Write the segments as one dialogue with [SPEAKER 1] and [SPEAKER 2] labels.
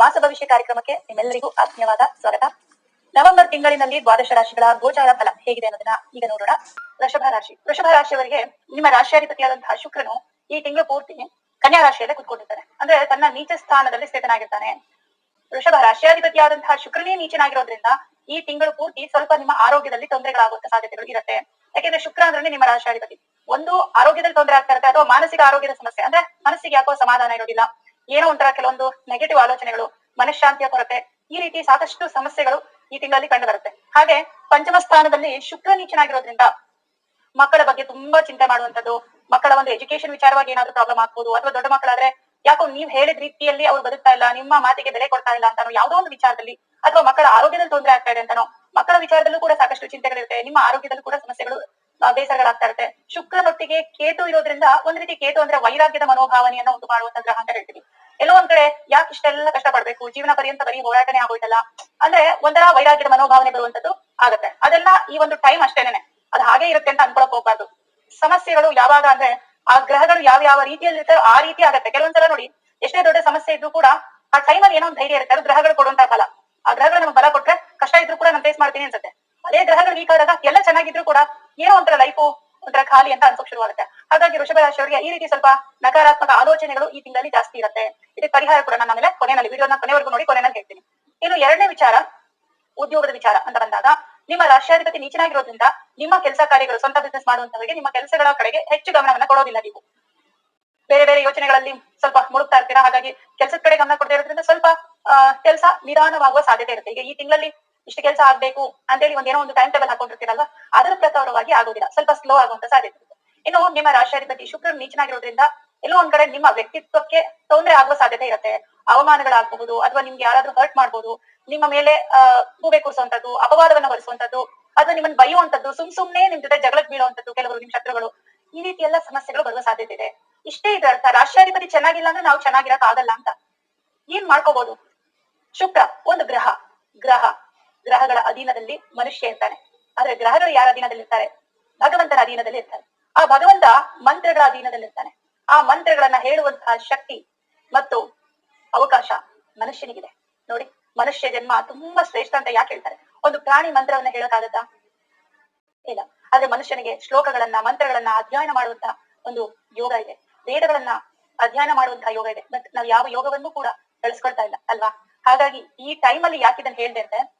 [SPEAKER 1] ಮಾಸ ಭವಿಷ್ಯ ಕಾರ್ಯಕ್ರಮಕ್ಕೆ ನಿಮ್ಮೆಲ್ಲರಿಗೂ ಆತ್ಮೀಯವಾದ ಸ್ವಾಗತ. ನವೆಂಬರ್ ತಿಂಗಳಿನಲ್ಲಿ ದ್ವಾದಶ ರಾಶಿಗಳ ಗೋಚಾರ ಫಲ ಹೇಗಿದೆ ಅನ್ನೋದನ್ನ ಈಗ ನೋಡೋಣ. ವೃಷಭ ರಾಶಿ. ವೃಷಭ ರಾಶಿಯವರಿಗೆ ನಿಮ್ಮ ರಾಶಿಯಾಧಿಪತಿಯಾದಂತಹ ಶುಕ್ರನು ಈ ತಿಂಗಳು ಪೂರ್ತಿ ಕನ್ಯಾ ರಾಶಿಯಲ್ಲೇ ಕುತ್ಕೊಂಡಿರ್ತಾನೆ ಅಂದ್ರೆ ತನ್ನ ನೀಚ ಸ್ಥಾನದಲ್ಲಿ ಸ್ಥಿತನಾಗಿರ್ತಾನೆ. ವೃಷಭ ರಾಶಿಯಾಧಿಪತಿಯಾದಂತಹ ಶುಕ್ರನೇ ನೀಚನಾಗಿರೋದ್ರಿಂದ ಈ ತಿಂಗಳು ಪೂರ್ತಿ ಸ್ವಲ್ಪ ನಿಮ್ಮ ಆರೋಗ್ಯದಲ್ಲಿ ತೊಂದರೆಗಳಾಗುವಂತ ಸಾಧ್ಯತೆಗಳು ಇರುತ್ತೆ. ಯಾಕೆಂದ್ರೆ ಶುಕ್ರ ಅಂದ್ರೆ ನಿಮ್ಮ ರಾಶಿಯಾಧಿಪತಿ. ಒಂದು ಆರೋಗ್ಯದಲ್ಲಿ ತೊಂದರೆ ಆಗ್ತಾ ಇರುತ್ತೆ ಅಥವಾ ಮಾನಸಿಕ ಆರೋಗ್ಯದ ಸಮಸ್ಯೆ. ಅಂದ್ರೆ ಮನಸ್ಸಿಗೆ ಯಾಕೋ ಸಮಾಧಾನ ಇರೋದಿಲ್ಲ. ಏನೋ ಒಂಥರ ಕೆಲವೊಂದು ನೆಗೆಟಿವ್ ಆಲೋಚನೆಗಳು, ಮನಃಶಾಂತಿಯ ಕೊರತೆ, ಈ ರೀತಿ ಸಾಕಷ್ಟು ಸಮಸ್ಯೆಗಳು ಈ ತಿಂಗಳಲ್ಲಿ ಕಂಡು ಬರುತ್ತೆ. ಹಾಗೆ ಪಂಚಮ ಸ್ಥಾನದಲ್ಲಿ ಶುಕ್ರ ನೀಚನಾಗಿರೋದ್ರಿಂದ ಮಕ್ಕಳ ಬಗ್ಗೆ ತುಂಬಾ ಚಿಂತೆ ಮಾಡುವಂತದ್ದು ಮಕ್ಕಳ ಒಂದು ಎಜುಕೇಶನ್ ವಿಚಾರವಾಗಿ ಏನಾದ್ರು ಪ್ರಾಬ್ಲಮ್ ಆಗ್ಬೋದು, ಅಥವಾ ದೊಡ್ಡ ಮಕ್ಕಳಾದ್ರೆ ಯಾಕೋ ನೀವ್ ಹೇಳಿದ ರೀತಿಯಲ್ಲಿ ಅವ್ರು ಬದುಕ್ತಾ ಇಲ್ಲ, ನಿಮ್ಮ ಮಾತಿಗೆ ಬೆಲೆ ಕೊಡ್ತಾ ಇಲ್ಲ ಅಂತಾನೋ ಯಾವುದೋ ಒಂದು ವಿಚಾರದಲ್ಲಿ, ಅಥವಾ ಮಕ್ಕಳ ಆರೋಗ್ಯದಲ್ಲಿ ತೊಂದರೆ ಆಗ್ತಾ ಇದೆ ಅಂತಾನೋ, ಮಕ್ಕಳ ವಿಚಾರದಲ್ಲೂ ಕೂಡ ಸಾಕಷ್ಟು ಚಿಂತೆಗಳಿರುತ್ತೆ, ನಿಮ್ಮ ಆರೋಗ್ಯದಲ್ಲೂ ಕೂಡ ಸಮಸ್ಯೆಗಳು ಬೇಸರಗಳಾಗ್ತಾ ಇರುತ್ತೆ. ಶುಕ್ರನೊಟ್ಟಿಗೆ ಕೇತು ಇರೋದ್ರಿಂದ ಒಂದ್ ರೀತಿ ಕೇತು ಅಂದ್ರೆ ವೈರಾಗ್ಯದ ಮನೋಭಾವನೆಯನ್ನ ಉಂಟು ಮಾಡುವಂತ ಗ್ರಹ ಅಂತ ಹೇಳ್ತೀವಿ. ಎಲ್ಲೋ ಒಂದ್ ಕಡೆ ಯಾಕೆ ಇಷ್ಟೆಲ್ಲ ಕಷ್ಟ ಪಡ್ಬೇಕು ಜೀವನ ಪರ್ಯಂತ ಬರೀ ಹೋರಾಟನೆ ಆಗೋಯ್ತಲ್ಲ? ಅಂದ್ರೆ ಒಂಥರ ವೈರಾಗ್ಯದ ಮನೋಭಾವನೆ ಬರುವಂತದ್ದು ಆಗತ್ತೆ. ಅದೆಲ್ಲ ಈ ಒಂದು ಟೈಮ್ ಅಷ್ಟೇನೆ ಅದು ಹಾಗೆ ಇರುತ್ತೆ ಅಂತ ಅನ್ಕೊಳಕ್ ಹೋಗ್ಬಾರ್ದು. ಸಮಸ್ಯೆಗಳು ಯಾವಾಗ ಅಂದ್ರೆ ಆ ಗ್ರಹಗಳು ಯಾವ ಯಾವ ರೀತಿಯಲ್ಲಿ ಇರ್ತಾರೋ ಆ ರೀತಿ ಆಗತ್ತೆ. ಕೆಲವೊಂದ್ಸಲ ನೋಡಿ, ಎಷ್ಟೇ ದೊಡ್ಡ ಸಮಸ್ಯೆ ಇದ್ರೂ ಕೂಡ ಆ ಟೈಮಲ್ಲಿ ಏನೋ ಒಂದು ಧೈರ್ಯ ಇರುತ್ತೆ. ಅದು ಗ್ರಹಗಳು ಕೊಡುವಂತ ಬಲ ಆ ಗ್ರಹಗಳು ನಮ್ಗೆ ಬಲ ಕೊಟ್ರೆ ಕಷ್ಟ ಇದ್ರೂ ಕೂಡ ನಾನು ಫೇಸ್ ಮಾಡ್ತೀನಿ ಅನ್ಸುತ್ತೆ. ಅದೇ ಗ್ರಹಗಳು ವೀಕ್ ಆದಾಗ ಎಲ್ಲ ಚೆನ್ನಾಗಿದ್ರು ಕೂಡ ಏನೋ ಒಂಥರ ಲೈಫು ಒಂಥರ ಖಾಲಿ ಅಂತ ಅನ್ಸೋಕ್ ಶುರುವಾಗುತ್ತೆ. ಹಾಗಾಗಿ ವೃಷಭ ರಾಶಿಯವರಿಗೆ ಈ ರೀತಿ ಸ್ವಲ್ಪ ನಕಾರಾತ್ಮಕ ಆಲೋಚನೆಗಳು ಈ ತಿಂಗಳಲ್ಲಿ ಜಾಸ್ತಿ ಇರುತ್ತೆ. ಇದಕ್ಕೆ ಪರಿಹಾರ ಕೂಡ ನಾನು ಆಮೇಲೆ ಕೊನೆಯಲ್ಲಿ, ವಿಡಿಯೋನ ಕೊನೆವರೆಗೂ ನೋಡಿ, ಕೊನೆಯಲ್ಲಿ ಹೇಳ್ತೀನಿ. ಇನ್ನು ಎರಡನೇ ವಿಚಾರ, ಉದ್ಯೋಗದ ವಿಚಾರ ಅಂತ ಬಂದಾಗ, ನಿಮ್ಮ ರಾಷ್ಟ್ರಾಧಿಪತಿ ನೀಚನಾಗಿರೋದ್ರಿಂದ ನಿಮ್ಮ ಕೆಲಸ ಕಾರ್ಯಗಳು ಸ್ವಂತ ಬಿಸ್ನೆಸ್ ಮಾಡುವಂತವರಿಗೆ ನಿಮ್ಮ ಕೆಲಸಗಳ ಕಡೆಗೆ ಹೆಚ್ಚು ಗಮನವನ್ನ ಕೊಡೋದಿಲ್ಲ ನೀವು. ಬೇರೆ ಬೇರೆ ಯೋಚನೆಗಳಲ್ಲಿ ಸ್ವಲ್ಪ ಮುಳುಗ್ತಾ ಇರ್ತೀರಾ? ಹಾಗಾಗಿ ಕೆಲಸದ ಕಡೆ ಗಮನ ಕೊಡದೇ ಇರೋದ್ರಿಂದ ಸ್ವಲ್ಪ ಕೆಲಸ ನಿಧಾನವಾಗುವ ಸಾಧ್ಯತೆ ಇರುತ್ತೆ. ಈಗ ಈ ತಿಂಗಳಲ್ಲಿ ಇಷ್ಟು ಕೆಲಸ ಆಗ್ಬೇಕು ಅಂತೇಳಿ ಒಂದೇನೋ ಒಂದು ಟೈಮ್ ಟೇಬಲ್ ಹಾಕೊಂಡಿರ್ತೀರಲ್ವಾ? ಅದರ ಪ್ರಕಾರವಾಗಿ ಆಗೋದಿಲ್ಲ. ಸ್ವಲ್ಪ ಸ್ಲೋ ಆಗುವಂತ ಸಾಧ್ಯತೆ ಇರುತ್ತೆ. ಇನ್ನು ನಿಮ್ಮ ರಾಷ್ಟ್ರಾಧಿಪತಿ ಶುಕ್ರ ನೀಚನಾಗಿರೋದ್ರಿಂದ ಎಲ್ಲೋ ಒಂದ್ ಕಡೆ ನಿಮ್ಮ ವ್ಯಕ್ತಿತ್ವಕ್ಕೆ ತೊಂದರೆ ಆಗುವ ಸಾಧ್ಯತೆ ಇರುತ್ತೆ. ಅವಮಾನಗಳಾಗಬಹುದು ಅಥವಾ ನಿಮ್ಗೆ ಯಾರಾದ್ರೂ ಹರ್ಟ್ ಮಾಡ್ಬೋದು. ನಿಮ್ಮ ಮೇಲೆ ಅಹ್ ಗೂಬೆ ಕೂರಿಸುವಂತದ್ದು, ಅಪವಾದವನ್ನ ಹೊರಿಸುವಂತದ್ದು, ಅಥವಾ ನಿಮ್ಮನ್ನ ಬೈಯುವಂತದ್ದು, ಸುಮ್ ಸುಮ್ನೆ ನಿಮ್ ಜೊತೆ ಜಗಳಕ್ಕೆ ಬೀಳುವಂತದ್ದು ಕೆಲವರು, ನಿಮ್ ಶತ್ರುಗಳು, ಈ ರೀತಿ ಎಲ್ಲ ಸಮಸ್ಯೆಗಳು ಬರುವ ಸಾಧ್ಯತೆ ಇದೆ. ಇಷ್ಟೇ ಇದರ ಅರ್ಥ. ರಾಷ್ಟ್ರಾಧಿಪತಿ ಚೆನ್ನಾಗಿಲ್ಲ ಅಂದ್ರೆ ನಾವು ಚೆನ್ನಾಗಿರಕ್ ಆಗಲ್ಲ ಅಂತ. ಏನ್ ಮಾಡ್ಕೋಬಹುದು ಶುಕ್ರ, ಒಂದು ಗ್ರಹ. ಗ್ರಹ. ಗ್ರಹಗಳ ಅಧೀನದಲ್ಲಿ ಮನುಷ್ಯ ಇರ್ತಾನೆ. ಆದ್ರೆ ಗ್ರಹಗಳು ಯಾರ ಅಧೀನದಲ್ಲಿ ಇರ್ತಾರೆ? ಭಗವಂತನ ಅಧೀನದಲ್ಲಿ ಇರ್ತಾರೆ. ಆ ಭಗವಂತ ಮಂತ್ರಗಳ ಅಧೀನದಲ್ಲಿ ಇರ್ತಾನೆ. ಆ ಮಂತ್ರಗಳನ್ನ ಹೇಳುವಂತಹ ಶಕ್ತಿ ಮತ್ತು ಅವಕಾಶ ಮನುಷ್ಯನಿಗಿದೆ. ನೋಡಿ, ಮನುಷ್ಯ ಜನ್ಮ ತುಂಬಾ ಶ್ರೇಷ್ಠ ಅಂತ ಯಾಕೆ ಹೇಳ್ತಾರೆ? ಒಂದು ಪ್ರಾಣಿ ಮಂತ್ರವನ್ನ ಹೇಳೋಕ್ಕಾಗತ್ತಾ? ಇಲ್ಲ. ಆದ್ರೆ ಮನುಷ್ಯನಿಗೆ ಶ್ಲೋಕಗಳನ್ನ, ಮಂತ್ರಗಳನ್ನ ಅಧ್ಯಯನ ಮಾಡುವಂತ ಒಂದು ಯೋಗ ಇದೆ. ವೇದಗಳನ್ನ ಅಧ್ಯಯನ ಮಾಡುವಂತಹ ಯೋಗ ಇದೆ. ಬಟ್ ನಾವು ಯಾವ ಯೋಗವನ್ನು ಕೂಡ ಬೆಳೆಸ್ಕೊಳ್ತಾ ಇಲ್ಲ, ಅಲ್ವಾ? ಹಾಗಾಗಿ ಈ ಟೈಮ್ ಅಲ್ಲಿ ಯಾಕೆ ಇದನ್ನ ಹೇಳ್ದೆ ಅಂದ್ರೆ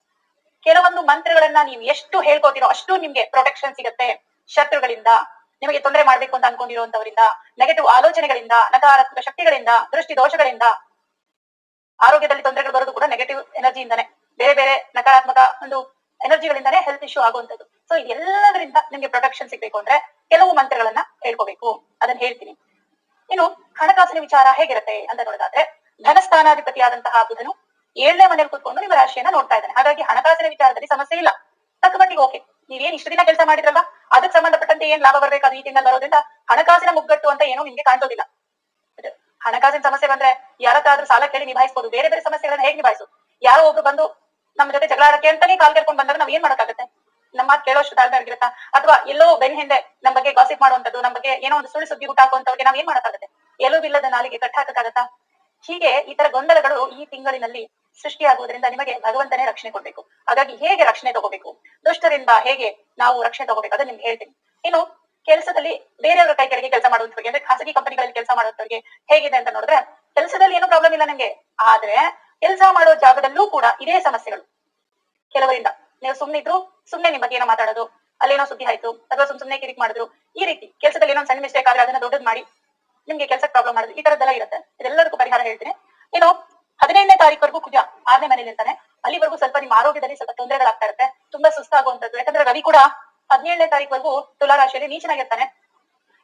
[SPEAKER 1] ಕೆಲವೊಂದು ಮಂತ್ರಗಳನ್ನ ನೀವು ಎಷ್ಟು ಹೇಳ್ಕೊತೀರೋ ಅಷ್ಟು ನಿಮ್ಗೆ ಪ್ರೊಟೆಕ್ಷನ್ ಸಿಗುತ್ತೆ ಶತ್ರುಗಳಿಂದ. ನಿಮಗೆ ತೊಂದರೆ ಮಾಡ್ಬೇಕು ಅಂತ ಅನ್ಕೊಂಡಿರುವಂತವರಿಂದ ನೆಗೆಟಿವ್ ಆಲೋಚನೆಗಳಿಂದ, ನಕಾರಾತ್ಮಕ ಶಕ್ತಿಗಳಿಂದ ದೃಷ್ಟಿ ದೋಷಗಳಿಂದ ಆರೋಗ್ಯದಲ್ಲಿ ತೊಂದರೆಗಳು ಬರೋದು ಕೂಡ ನೆಗೆಟಿವ್ ಎನರ್ಜಿಯಿಂದಾನೆ ಬೇರೆ ಬೇರೆ ನಕಾರಾತ್ಮಕ ಒಂದು ಎನರ್ಜಿಗಳಿಂದಾನೇ ಹೆಲ್ತ್ ಇಶ್ಯೂ ಆಗುವಂತದ್ದು ಸೊ ಇದೆಲ್ಲದರಿಂದ ನಿಮ್ಗೆ ಪ್ರೊಟೆಕ್ಷನ್ ಸಿಗ್ಬೇಕು ಅಂದ್ರೆ ಕೆಲವು ಮಂತ್ರಗಳನ್ನ ಹೇಳ್ಕೋಬೇಕು. ಅದನ್ನ ಹೇಳ್ತೀನಿ. ಇನ್ನು ಹಣಕಾಸಿನ ವಿಚಾರ ಹೇಗಿರುತ್ತೆ ಅಂತ ನೋಡೋದಾದ್ರೆ, ಧನಸ್ಥಾನಾಧಿಪತಿಯಾದಂತಹ ಬುಧನು ಏಳನೇ ಮನೆಯಲ್ಲಿ ಕೂತ್ಕೊಂಡು ನಿಮ್ಮ ರಾಶಿಯನ್ನ ನೋಡ್ತಾ ಇದ್ದಾನೆ. ಹಾಗಾಗಿ ಹಣಕಾಸಿನ ವಿಚಾರದಲ್ಲಿ ಸಮಸ್ಯೆ ಇಲ್ಲ. ತಕ್ಕ ಮಟ್ಟಿಗೆ ಓಕೆ ನೀವೇನ್ ಇಷ್ಟು ದಿನ ಕೆಲಸ ಮಾಡಿದ್ರಲ್ಲ ಅದಕ್ಕೆ ಸಂಬಂಧಪಟ್ಟಂತೆ ಏನ್ ಲಾಭ ಬರಬೇಕು ಈ ತಿಂಗಳಲ್ಲಿ ಬರೋದ್ರಿಂದ ಹಣಕಾಸಿನ ಮುಗ್ಗಟ್ಟು ಅಂತ ಏನೋ ನಿಮ್ಗೆ ಕಾಣಿಸೋದಿಲ್ಲ. ಹಣಕಾಸಿನ ಸಮಸ್ಯೆ ಬಂದ್ರೆ ಯಾರತ್ತಾದ್ರೂ ಸಾಲ ಕೇಳಿ ನಿಭಾಯಿಸಬಹುದು ಬೇರೆ ಬೇರೆ ಸಮಸ್ಯೆಗಳನ್ನ ಹೇಗೆ ನಿಭಾಯಿಸು? ಯಾರೋ ಒಬ್ರು ಬಂದು ನಮ್ಮ ಜೊತೆ ಜಗಳ ಆಡಕ್ಕೆ ಅಂತಾನೆ ಕಾಲ್ ಕೇಳ್ಕೊಂಡು ಬಂದಾಗ ನಾವ್ ಏನ್ ಮಾಡಕ್ಕಾಗತ್ತೆ? ನಮ್ಮ ಕೇಳೋಷ್ಟು ತಾಳ್ಮೆ ಆಗಿರುತ್ತಾ ಅಥವಾ ಎಲ್ಲೋ ಬೆನ್ ಹಿಂದೆ ನಮ್ಮ ಬಗ್ಗೆ ಗಾಸಿಪ್ ಮಾಡುವಂತದ್ದು ನಮ್ಮ ಬಗ್ಗೆ ಏನೋ ಒಂದು ಸುಳ್ಳು ಸುದ್ದಿ ಹುಟ್ಟಾಕುವಂತವ್ರಿಗೆ ನಾವ್ ಏನ್ ಮಾಡಕ್ಕಾಗತ್ತೆ? ಎಲ್ಲೂ ಬಿಲ್ಲದ ನಾಲಿಗೆ ಕಟ್ಟಾಕಕ್ಕಾಗತ್ತಾ ಹೀಗೆ ಈ ತರ ಗೊಂದಲಗಳು ಈ ತಿಂಗಳಿನಲ್ಲಿ ಸೃಷ್ಟಿಯಾಗುವುದರಿಂದ ನಿಮಗೆ ಭಗವಂತನೇ ರಕ್ಷಣೆ ಕೊಡ್ಬೇಕು. ಹಾಗಾಗಿ ಹೇಗೆ ರಕ್ಷಣೆ ತಗೋಬೇಕು? ದುಷ್ಟರಿಂದ ಹೇಗೆ ನಾವು ರಕ್ಷಣೆ ತಗೋಬೇಕು? ಅದನ್ನ ನಿಮ್ಗೆ ಹೇಳ್ತೀನಿ. ಇನ್ನು ಕೆಲಸದಲ್ಲಿ ಬೇರೆಯವರ ಕೈ ಕೆಳಗೆ ಕೆಲಸ ಮಾಡುವಂತವ್ರಿಗೆ ಅಂದ್ರೆ ಖಾಸಗಿ ಕಂಪನಿಗಳಲ್ಲಿ ಕೆಲಸ ಮಾಡುವಂತವ್ರಿಗೆ ಹೇಗಿದೆ ಅಂತ ನೋಡಿದ್ರೆ ಕೆಲಸದಲ್ಲಿ ಏನೂ ಪ್ರಾಬ್ಲಮ್ ಇಲ್ಲ ನಿಮ್ಗೆ ಆದ್ರೆ ಕೆಲಸ ಮಾಡೋ ಜಾಗದಲ್ಲೂ ಕೂಡ ಇದೇ ಸಮಸ್ಯೆಗಳು. ಕೆಲವರಿಂದ ನೀವು ಸುಮ್ನೆ ಇದ್ರು ಸುಮ್ನೆ ನಿಮ್ ಬಗ್ಗೆ ಏನೋ ಮಾತಾಡೋದು, ಅಲ್ಲೇನೋ ಸುದ್ದಿ ಆಯ್ತು, ಅಥವಾ ಸುಮ್ ಸುಮ್ನೆ ಕಿರಿಕ್ ಮಾಡಿದ್ರು, ಈ ರೀತಿ ಕೆಲಸದಲ್ಲಿ ಏನೋ ಸಣ್ಣ ಮಿಸ್ಟೇಕ್ ಆದ್ರೆ ಅದನ್ನ ದೊಡ್ಡದ್ ಮಾಡಿ ನಿಮ್ಗೆ ಕೆಲಸಕ್ಕೆ ಪ್ರಾಬ್ಲಮ್ ಮಾಡುದು ಈ ತರದ್ದೆಲ್ಲ ಇರುತ್ತೆ. ಇದೆಲ್ಲದಕ್ಕೂ ಪರಿಹಾರ ಹೇಳ್ತೀನಿ. ಇನ್ನು ಹದಿನೈದನೇ ತಾರೀಕುವರೆಗೂ ಕುಜ ಆರನೇ ಮನೇಲಿ ಇರ್ತಾನೆ ಅಲ್ಲಿವರೆಗೂ ಸ್ವಲ್ಪ ನಿಮ್ಮ ಆರೋಗ್ಯದಲ್ಲಿ ಸ್ವಲ್ಪ ತೊಂದರೆಗಳಾಗ್ತಾ ಇರುತ್ತೆ. ತುಂಬಾ ಸುಸ್ತಾಗುವಂತದ್ದು ಯಾಕಂದ್ರೆ ರವಿ ಕೂಡ ಹದಿನೇಳನೇ ತಾರೀಕುವರೆಗೂ ತುಲಾ ರಾಶಿಯಲ್ಲಿ ನೀಚನಾಗಿರ್ತಾನೆ.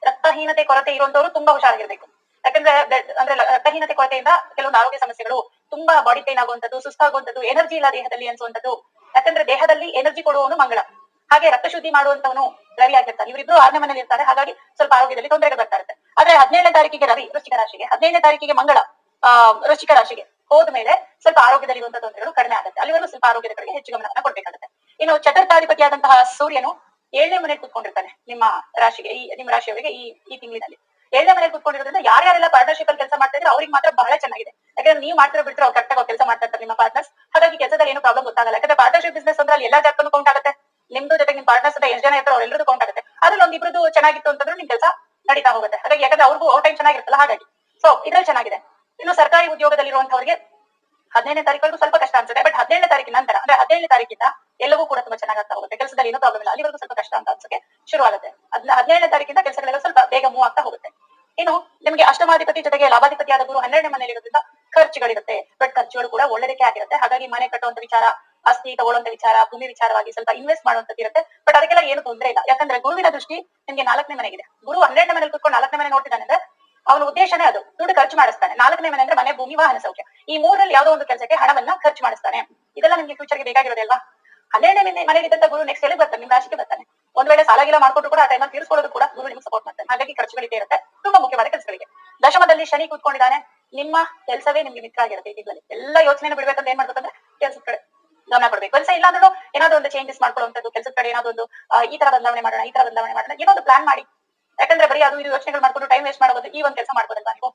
[SPEAKER 1] ರಕ್ತಹೀನತೆ, ಕೊರತೆ ಇರುವಂತವರು ತುಂಬಾ ಹುಷಾರಾಗಿರ್ಬೇಕು. ಯಾಕಂದ್ರೆ ಅಂದ್ರೆ ರಕ್ತಹೀನತೆ, ಕೊರತೆಯಿಂದ ಕೆಲವೊಂದು ಆರೋಗ್ಯ ಸಮಸ್ಯೆಗಳು ತುಂಬಾ ಬಾಡಿ ಪೇನ್ ಆಗುವಂತದ್ದು ಸುಸ್ತಾಗುವಂತದ್ದು ಎನರ್ಜಿ ಇಲ್ಲ ದೇಹದಲ್ಲಿ ಅನ್ಸುವಂತದ್ದು ಯಾಕಂದ್ರೆ ದೇಹದಲ್ಲಿ ಎನರ್ಜಿ ಕೊಡುವವನು ಮಂಗಳ. ಹಾಗೆ ರಕ್ತ ಶುದ್ಧಿ ಮಾಡುವಂತವನು ರವಿ ಆಗಿರ್ತಾನೆ. ಇವರಿಬ್ರು ಆರನೇ ಮನೇಲಿ ಇರ್ತಾರೆ. ಹಾಗಾಗಿ ಸ್ವಲ್ಪ ಆರೋಗ್ಯದಲ್ಲಿ ತೊಂದರೆಗಳು ಬರ್ತಾ ಇರುತ್ತೆ. ಆದ್ರೆ ಹದಿನೇಳನೇ ತಾರೀಕಿಗೆ ರವಿ ವೃಶ್ಚಿಕ ರಾಶಿಗೆ, ಹದಿನೈದನೇ ತಾರೀಕಿಗೆ ಮಂಗಳ ವೃಶ್ಚಿಕ ರಾಶಿಗೆ. ಹೋದ್ಮೇಲೆ ಸ್ವಲ್ಪ ಆರೋಗ್ಯದಲ್ಲಿ ಇರುವಂತಹ ತೊಂದರೆಗಳು ಕಡಿಮೆ ಆಗುತ್ತೆ. ಅಲ್ಲಿವರೆಗೂ ಸ್ವಲ್ಪ ಆರೋಗ್ಯದ ಕಡೆಗೆ ಹೆಚ್ಚು ಗಮನವನ್ನ ಕೊಡ್ಬೇಕಾಗುತ್ತೆ. ಇನ್ನು ಚತುರ್ಥಾಧಿಪತಿಯಾದಂತಹ ಸೂರ್ಯನು ಏಳನೇ ಮನೆ ಕೂತ್ಕೊಂಡಿರ್ತಾನೆ ನಿಮ್ಮ ರಾಶಿಗೆ, ಈ ನಿಮ್ಮ ರಾಶಿಯವರಿಗೆ ಈ ಈ ತಿಂಗಳಿನಲ್ಲಿ. ಏಳನೇ ಮನೆಗೆ ಕೂತ್ಕೊಂಡಿರೋದ್ರಿಂದ ಯಾರ್ಯಾರೆಲ್ಲ ಪಾರ್ಟ್ನರ್ಶಿಪ್ ಅಲ್ಲಿ ಕೆಲಸ ಮಾಡ್ತಾ ಇದ್ರೆ ಅವ್ರಿಗೆ ಮಾತ್ರ ಬಹಳ ಚೆನ್ನಾಗಿದೆ. ಯಾಕಂದ್ರೆ ನೀವು ಮಾಡ್ತಿರೋ ಬಿಟ್ಟರೆ ಅವ್ರು ಕರೆಕ್ಟಾಗಿ ಕೆಲಸ ಮಾಡ್ತಾ ಇರ್ತಾರೆ ನಿಮ್ಮ ಪಾರ್ಟ್ನರ್ಸ್ ಹಾಗಾಗಿ ಕೆಲಸದಲ್ಲಿ ಏನು ಪ್ರಾಬ್ಲಮ್ ಗೊತ್ತಾಗಲ್ಲ. ಯಾಕಂದ್ರೆ ಪಾರ್ಟ್ನರ್ಶಿಪ್ ಬಿಸ್ನೆಸ್ ಅಂದ್ರೆ ಅಲ್ಲಿ ಎಲ್ಲಾ ಜಾತಕನು ಕೌಂಟ್ ಆಗುತ್ತೆ. ನಿಮ್ದು ಜೊತೆಗೆ ನಿಮ್ ಪಾರ್ಟ್ನರ್ಸ್ ಅಂತ ಎಷ್ಟು ಜನ ಇರ್ತಾರೆ ಅವ್ರೆಲ್ಲರೂ ಕೌಂಟ್ ಆಗುತ್ತೆ. ಅದ್ರಲ್ಲಿ ಒಂದ್ ಇಬ್ರದ್ದು ಚೆನ್ನಾಗಿತ್ತು ಅಂತಂದ್ರೆ ನಿಮ್ ಕೆಲಸ ನಡೀತಾ ಹೋಗುತ್ತೆ. ಹಾಗಾಗಿ ಯಾಕಂದ್ರೆ ಅವ್ರಿಗೂ ಅವ್ರ ಟೈಮ್ ಚೆನ್ನಾಗಿರುತ್ತಲ್ಲ ಹಾಗಾಗಿ. ಸೊ ಇದ್ರಲ್ಲಿ ಚೆನ್ನಾಗಿದೆ. ಇನ್ನು ಸರ್ಕಾರಿ ಉದ್ಯೋಗದಲ್ಲಿರುವಂತವರಿಗೆ ಹದಿನೈದನೇ ತಾರೀಕು ಸ್ವಲ್ಪ ಕಷ್ಟ ಅನ್ಸುತ್ತೆ. ಬಟ್ ಹದಿನೇಳನೇ ತಾರೀಕಿನ ನಂತರ, ಅಂದ್ರೆ ಹದಿನೇಳನೇ ತಾರೀಕಿಂದ ಎಲ್ಲವೂ ಕೂಡ ತುಂಬಾ ಚೆನ್ನಾಗಾಗ್ತಾ ಹೋಗುತ್ತೆ. ಕೆಲಸದಲ್ಲಿ ಏನೂ ಪ್ರಾಬ್ಲಮ್ ಇಲ್ಲ. ಅಲ್ಲಿವರೆಗೂ ಸ್ವಲ್ಪ ಕಷ್ಟ ಅಂತ ಅನ್ಸಕ್ಕೆ ಶುರು ಆಗುತ್ತೆ ಹದಿನೇಳನೇ ತಾರೀಕಿಂದ ಕೆಲಸಗಳೆಲ್ಲ ಸ್ವಲ್ಪ ಬೇಗ ಮೂವ್ ಆಗ್ತಾ ಹೋಗುತ್ತೆ. ಇನ್ನು ನಿಮಗೆ ಅಷ್ಟಮಾಧಿಪತಿ ಜೊತೆಗೆ ಲಾಭಾಧಿಪತಿಯಾದ ಗುರು ಹನ್ನೆರಡನೇ ಮನೆಯಲ್ಲಿರೋದ್ರಿಂದ ಖರ್ಚುಗಳಿರುತ್ತೆ. ಬಟ್ ಖರ್ಚುಗಳು ಕೂಡ ಒಳ್ಳೆದಕ್ಕೆ ಆಗಿರುತ್ತೆ. ಹಾಗಾಗಿ ಮನೆ ಕಟ್ಟುವಂತ ವಿಚಾರ, ಆಸ್ತಿ ತಗೊಳ್ಳುವಂತ ವಿಚಾರ, ಭೂಮಿ ವಿಚಾರವಾಗಿ ಸ್ವಲ್ಪ ಇನ್ವೆಸ್ಟ್ ಮಾಡುವಂತದ್ದು ಇರುತ್ತೆ. ಬಟ್ ಅದಕ್ಕೆಲ್ಲ ಏನು ತೊಂದರೆ ಇಲ್ಲ. ಯಾಕಂದ್ರೆ ಗುರುವಿನ ದೃಷ್ಟಿ ನಿಮ್ಗೆ ನಾಲ್ಕನೇ ಮನೆಗಿದೆ. ಗುರು ಹನ್ನೆರಡನೇ ಮನೆಯಲ್ಲಿ ಕುತ್ಕೊಂಡು ನಾಲ್ಕನೇ ಮನೆ ನೋಡ್ತಿದ್ದಾನೆ ಅಂದ್ರೆ ಅವನ ಉದ್ದೇಶನೇ ಅದು. ದುಡ್ಡು ಖರ್ಚು ಮಾಡಿಸ್ತಾನೆ. ನಾಲ್ಕನೇ ಮನೆ ಅಂದ್ರೆ ಮನೆ, ಭೂಮಿ, ವಾಹನ ಸೌಖ್ಯ. ಈ ಮೂರಲ್ಲಿ ಯಾವುದೋ ಒಂದು ಕೆಲಸಕ್ಕೆ ಹಣವನ್ನ ಖರ್ಚು ಮಾಡಿಸ್ತಾನೆ. ಇದೆಲ್ಲ ನಿಮ್ಗೆ ಫ್ಯೂಚರ್ಗೆ ಬೇಕಾಗಿರೋದಲ್ವಾ ಹನ್ನೆರಡನೇ ಮನೆ ಮನೆಗಿದ್ದಂತ ಗುರು ನೆಕ್ಸ್ಟ್ ಎಲ್ಲಿ ಬರ್ತಾನೆ? ನಿಮ್ಮ ರಾಶಿಗೆ ಬರ್ತಾನೆ. ಒಂದ್ ವೇಳೆ ಸಾಲ ಗೀಲ ಮಾಡ್ಕೊಂಡು ಕೂಡ ಆ ಟೈಮಲ್ಲಿ ತೀರಿಸ್ಕೊಳ್ಳೋದು ಕೂಡ ಗುರು ನಿಮ್ಗೆ ಸಪೋರ್ಟ್ ಮಾಡ್ತಾನೆ. ಹಾಗಾಗಿ ಖರ್ಚುಗಳಿಗೆ ಇರುತ್ತೆ. ತುಂಬಾ ಮುಖ್ಯವಾದ ಕೆಲಸಗಳಿಗೆ. ದಶಮದಲ್ಲಿ ಶನಿ ಕೂತ್ಕೊಂಡಿದ್ದಾನೆ. ನಿಮ್ಮ ಕೆಲಸವೇ ನಿಮ್ಗೆ ಮಿತ್ರ ಆಗಿರುತ್ತೆ ತಿಂಗಳಲ್ಲಿ. ಎಲ್ಲ ಯೋಚನೆ ಬಿಡ್ಬೇಕಂದ್ರೆ ಏನ್ ಮಾಡ್ಬೇಕಂದ್ರೆ ಕೆಲಸದ ಕಡೆ ಗಮನ ಕೊಡ್ಬೇಕು. ಕೆಲಸ ಇಲ್ಲ ಅಂದ್ರೂ ಏನಾದ್ರು ಒಂದು ಚೇಂಜಸ್ ಮಾಡ್ಕೊಳ್ಳುವಂತದ್ದು ಕೆಲಸದ ಕಡೆ ಏನಾದ್ರು ಒಂದು ಈ ತರ ಬದಲಾವಣೆ ಮಾಡೋಣ, ಈ ತರ ಬದಲಾವಣೆ ಮಾಡೋಣ, ಏನೋ ಒಂದು ಪ್ಲಾನ್ ಮಾಡಿ. ಯಾಕಂದ್ರೆ ಬರೀ ಅದು ಇದು ಯೋಚನೆಗಳು ಮಾಡ್ಕೊಂಡು ಟೈಮ್ ವೇಸ್ಟ್ ಮಾಡಬಹುದು ಈ ಒಂದು ಕೆಲಸ ಮಾಡ್ಬೋದಲ್ವಾ ನೀವು?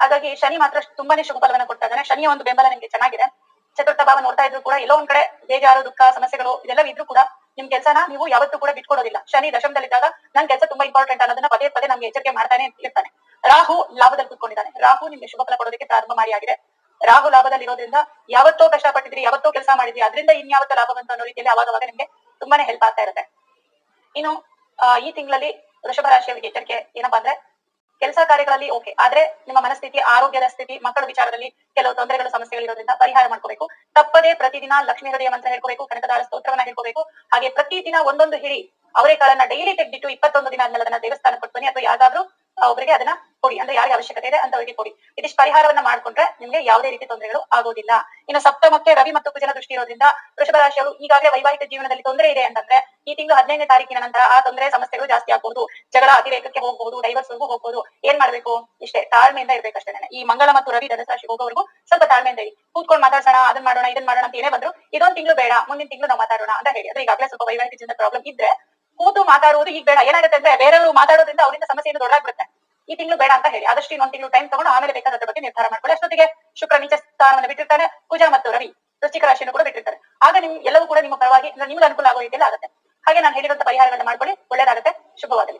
[SPEAKER 1] ಹಾಗಾಗಿ ಶನಿ ಮಾತ್ರ ತುಂಬಾನೇ ಶುಭ ಫಲವನ್ನ ಕೊಡ್ತಾ ಇದ್ದಾನೆ. ಶನಿಯ ಒಂದು ಬೆಂಬಲ ನಿಮ್ಗೆ ಚೆನ್ನಾಗಿದೆ. ಚತುರ್ಥ ಭಾವ ನೋಡ್ತಾ ಇದ್ರು ಕೂಡ ಎಲ್ಲೋ ಒಂದ್ ಕಡೆ ಬೇಜಾರು, ದುಃಖ, ಸಮಸ್ಯೆಗಳು ಇದೆಲ್ಲ ಇದ್ರು ಕೂಡ ನಿಮ್ ಕೆಲಸನ ನೀವು ಯಾವತ್ತೂ ಕೂಡ ಬಿಟ್ಕೊಡೋದಿಲ್ಲ. ಶನಿ ದಶಮದಲ್ಲಿದ್ದಾಗ ನನ್ ಕೆಲಸ ತುಂಬಾ ಇಂಪಾರ್ಟೆಂಟ್ ಅನ್ನೋದನ್ನ ಪದೇ ಪದೇ ನಮ್ಗೆ ಎಚ್ಚರಿಕೆ ಮಾಡ್ತಾನೆ ಇರ್ತಾನೆ ರಾಹು ಲಾಭದಲ್ಲಿ ಕೂತ್ಕೊಂಡಿದ್ದಾನೆ. ರಾಹು ನಿಮ್ಗೆ ಶುಭ ಫಲ ಕೊಡೋದಕ್ಕೆ ಪ್ರಾರಂಭ ಮಾಡಿ ಆಗಿದೆ. ರಾಹು ಲಾಭದಲ್ಲಿ ಇರೋದ್ರಿಂದ ಯಾವತ್ತೋ ಕಷ್ಟಪಟ್ಟಿದ್ರಿ ಯಾವತ್ತೋ ಕೆಲಸ ಮಾಡಿದ್ರಿ ಅದರಿಂದ ಇನ್ಯಾವತ್ತೋ ಲಾಭ ಬಂತು ಅನ್ನೋ ರೀತಿಯಲ್ಲಿ ಅವಾಗ ನಿಮ್ಗೆ ತುಂಬಾನೇ ಹೆಲ್ಪ್ ಆಗ್ತಾ ಇರುತ್ತೆ. ಇನ್ನು ಈ ತಿಂಗಳಲ್ಲಿ ವೃಷಭ ರಾಶಿಯವರಿಗೆ ಎಚ್ಚರಿಕೆ ಏನಪ್ಪಾ ಅಂದ್ರೆ ಕೆಲಸ ಕಾರ್ಯಗಳಲ್ಲಿ ಓಕೆ ಆದ್ರೆ ನಿಮ್ಮ ಮನಸ್ಥಿತಿ, ಆರೋಗ್ಯದ ಸ್ಥಿತಿ, ಮಕ್ಕಳ ವಿಚಾರದಲ್ಲಿ ಕೆಲವು ತೊಂದರೆಗಳು ಸಮಸ್ಯೆಗಳಿರೋದ್ರಿಂದ ಪರಿಹಾರ ಮಾಡ್ಕೋಬೇಕು. ತಪ್ಪದೇ ಪ್ರತಿದಿನ ಲಕ್ಷ್ಮೀ ಹೃದಯ ಮಂತ್ರ ಹೇಳ್ಕೋಬೇಕು ಕನಕದಾರ ಸ್ತೋತ್ರವನ್ನ ಹೇಳ್ಕೋಬೇಕು. ಹಾಗೆ ಪ್ರತಿದಿನ ಒಂದೊಂದು ಹಿಡಿ ಅವರೆಕಾಳನ್ನ ಡೈಲಿ ತೆಗೆದಿಟ್ಟು ಇಪ್ಪತ್ತೊಂದು ದಿನ ಆದ್ಮೇಲೆ ಅದನ್ನ ದೇವಸ್ಥಾನಕ್ಕೆ ಕೊಟ್ಟು ಅಥವಾ ಯಾವ್ದಾದ್ರು ಒಬ್ಬರಿಗೆ ಅದನ್ನ ಕೊಡಿ ಅಂದ್ರೆ ಯಾರಿಗೆ ಅವಶ್ಯಕತೆ ಇದೆ ಅಂತವರಿಗೆ ಕೊಡಿ. ಇದಿಷ್ಟು ಪರಿಹಾರವನ್ನ ಮಾಡ್ಕೊಂಡ್ರೆ ನಿಮ್ಗೆ ಯಾವುದೇ ರೀತಿ ತೊಂದರೆಗಳು ಆಗೋದಿಲ್ಲ. ಇನ್ನು ಸಪ್ತಮಕ್ಕೆ ರವಿ ಮತ್ತು ಕುಜನ ದೃಷ್ಟಿ ಇರೋದ್ರಿಂದ ವೃಷಭ ರಾಶಿಯವರು ಈಗಾಗಲೇ ವೈವಾಹಿಕ ಜೀವನದಲ್ಲಿ ತೊಂದರೆ ಇದೆ ಅಂತಂದ್ರೆ ಈ ತಿಂಗಳು ಹದಿನೈದನೇ ತಾರೀಕಿನ ನಂತರ ಆ ತೊಂದರೆ, ಸಮಸ್ಯೆಗಳು ಜಾಸ್ತಿ ಆಗಬಹುದು ಜಗಳ ಅತಿರೇಕಕ್ಕೆ ಹೋಗಬಹುದು ಡೈವರ್ಸ್ ವರೆಗೂ ಹೋಗಬಹುದು ಏನ್ ಮಾಡ್ಬೇಕು? ಇಷ್ಟೇ, ತಾಳ್ಮೆಯಿಂದ ಇರ್ಬೇಕಷ್ಟೇ ಈ ಮಂಗಳ ಮತ್ತು ರವಿ ಧನುಸು ರಾಶಿ ಹೋಗೋವರೆಗೂ ಸ್ವಲ್ಪ ತಾಳ್ಮೆಯಿಂದ ಇರಿ. ಕೂತ್ಕೊಂಡು ಮಾತಾಡೋಣ ಅದನ್ನ ಮಾಡೋಣ ಇದನ್ನ ಮಾಡೋಣ ಅಂತ ಏನೇ ಬಂದ್ರು ಇದೊಂದು ತಿಂಗಳು ಬೇಡ, ಮುಂದಿನ ತಿಂಗಳು ನಾವು ಮಾತಾಡೋಣ ಅಂತ ಹೇಳಿ. ಅಂದ್ರೆ ಈಗಾಗಲೇ ಸ್ವಲ್ಪ ವೈವಾಹಿಕ ಜೀವನದ ಪ್ರಾಬ್ಲಮ್ ಇದ್ರೆ ಕೂತು ಮಾತಾಡುವುದು ಈಗ ಬೇಡ. ಏನಾಗುತ್ತೆ ಅಂದ್ರೆ ಬೇರೆಯವರು ಮಾತಾಡೋದ್ರಿಂದ ಅವರಿಂದ ಸಮಸ್ಯೆಯಿಂದ ಏನು ದೊಡ್ಡಾಗ್ಬಿಡುತ್ತೆ ಈ ತಿಂಗಳು ಬೇಡ ಅಂತ ಹೇಳಿ. ಆದಷ್ಟು ಇನ್ನೊಂದು ತಿಂಗಳು ಟೈಮ್ ತಗೊಂಡು ಆಮೇಲೆ ಬೇಕಾದ ಅದ್ರ ಬಗ್ಗೆ ನಿರ್ಧಾರ ಮಾಡ್ಕೊಳ್ಳಿ. ಅಷ್ಟೊತ್ತಿಗೆ ಶುಕ್ರ ನೀಚ ಸ್ಥಾನವನ್ನು ಬಿಟ್ಟಿರ್ತಾನೆ ಕುಜ ಮತ್ತು ರವಿ, ವೃಶ್ಚಿಕ ರಾಶಿಯನ್ನು ಕೂಡ ಬಿಟ್ಟಿರ್ತಾರೆ. ಆಗ ನಿಮ್ ಎಲ್ಲವೂ ಕೂಡ ನಿಮ್ಮ ಪರವಾಗಿ ನಿಮ್ಗೆ ಅನುಕೂಲ ಆಗೋ ರೀತಿಯಲ್ಲಿ ಆಗುತ್ತೆ. ಹಾಗೆ ನಾನು ಹೇಳಿರುವಂತಹ ಪರಿಹಾರಗಳನ್ನ ಮಾಡ್ಕೊಳ್ಳಿ. ಒಳ್ಳೇದಾಗುತ್ತೆ. ಶುಭವಾಗಲಿ.